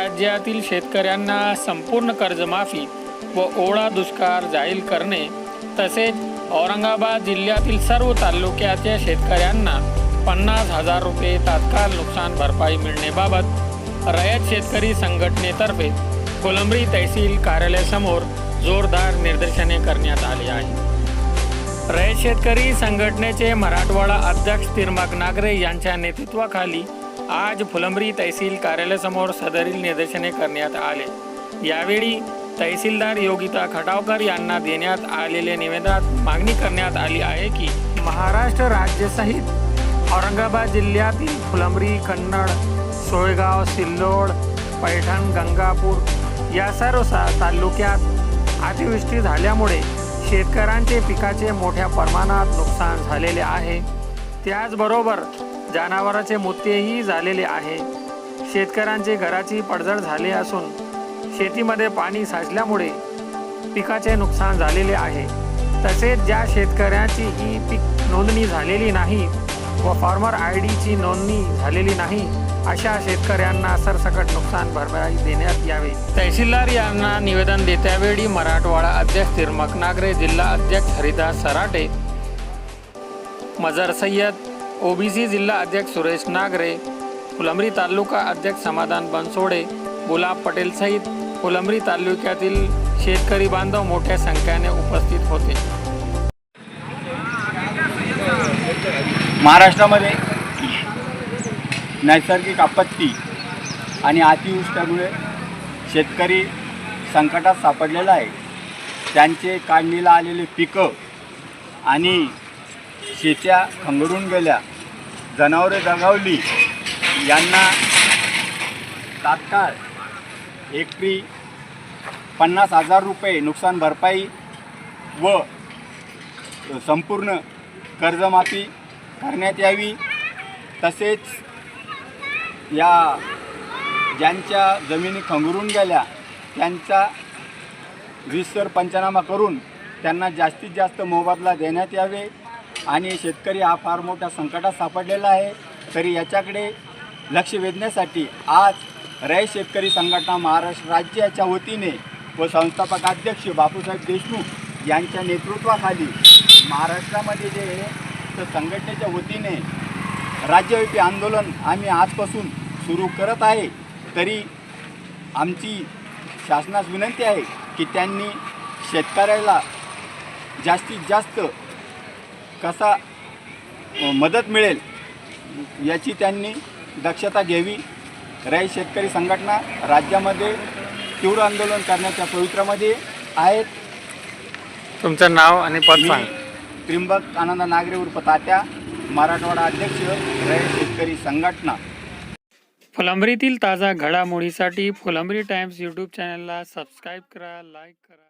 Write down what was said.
राज्यातील शेतकऱ्यांना संपूर्ण कर्जमाफी व ओढा दुष्काळ जाहीर करणे तसेच औरंगाबाद जिल्ह्यातील सर्व तालुक्याच्या शेतकऱ्यांना पन्नास हजार रुपये तात्काळ नुकसान भरपाई मिळण्याबाबत रयत शेतकरी संघटनेतर्फे कोलंबरी तहसील कार्यालयासमोर जोरदार निदर्शने करण्यात आली आहे. रयत शेतकरी संघटनेचे मराठवाडा अध्यक्ष तिरमाग नागरे यांच्या नेतृत्वाखाली आज फुलंब्री तहसील कार्यालयासमोर सदरील निदर्शने करण्यात आले. यावेळी तहसीलदार योगिता खटावकर यांना देण्यात आलेल्या निवेदनात मागणी करण्यात आली आहे की महाराष्ट्र राज्यसहित औरंगाबाद जिल्ह्यातील फुलंब्री कन्नड सोयगाव सिल्लोड पैठण गंगापूर या सर्व सा तालुक्यात अतिवृष्टी झाल्यामुळे शेतकऱ्यांचे पिकाचे मोठ्या प्रमाणात नुकसान झालेले आहे. त्याचबरोबर जनावराचे मृत्यूही झालेले आहे. शेतकऱ्यांचे घराची पडझड झाली असून शेतीमध्ये पाणी साचल्यामुळे पिकाचे नुकसान झालेले आहे. तसेच ज्या शेतकऱ्याची ही पीक नोंदणी झालेली नाही व फार्मर आय डीची नोंदणी झालेली नाही अशा शेतकऱ्यांना सरसकट नुकसान भरपाई देण्यात यावे. तहसीलदार यांना निवेदन देत्यावेळी मराठवाडा अध्यक्ष तिरमक नागरे जिल्हा अध्यक्ष हरिदास सराटे मजर सय्यद ओबीसी जिल्हा अध्यक्ष सुरेश नागरे फुलंब्री तालुका अध्यक्ष समाधान बनसोडे गुलाब पटेल सहित फुलंब्री तालुक्यातील शेतकरी बांधव मोठ्या संख्येने उपस्थित होते. महाराष्ट्रामध्ये नैसर्गिक आपत्ती आणि अतिवृष्टीमुळे शेतकरी संकटात सापडलेला आहे. त्यांचे काढणीला आलेले पिकं आणि शेत्या खंगरून गेल्या. जनावरे दगावली. यांना तात्काळ एकरी पन्नास हजार रुपये नुकसान भरपाई व संपूर्ण कर्जमाफी करण्यात यावी. तसेच या ज्यांच्या जमिनी खंगरून गेल्या त्यांचा विस्तर पंचनामा करून त्यांना जास्तीत जास्त मोबदला देण्यात यावे. आणि शेतकरी हा फार मोठ्या संकटात सापडलेला आहे. तरी याच्याकडे लक्ष वेधण्यासाठी आज रय शेतकरी संघटना महाराष्ट्र राज्याच्या वतीने व संस्थापक अध्यक्ष बापूसाहेब देशमुख यांच्या नेतृत्वाखाली महाराष्ट्रामध्ये जे आहे तर संघटनेच्या वतीने राज्यव्यापी आंदोलन आम्ही आजपासून सुरू करत आहे. तरी आमची शासनास विनंती आहे की त्यांनी शेतकऱ्याला जास्तीत जास्त कसा मदत मिळेल याची त्यांनी दक्षता घ्यावी. रय शेतकरी संघटना राज्यामध्ये तीव्र आंदोलन करण्याच्या पवित्रामध्ये आहेत. तुमचं नाव आणि पद सांग. त्रिंबक आनंद नागरे उर्फ तात्या मराठवाडा अध्यक्ष रय शेतकरी संघटना. फुलंब्रीतील ताजा घडामोडीसाठी फुलंब्री टाइम्स यूट्यूब चॅनलला सबस्क्राईब करा लाईक करा.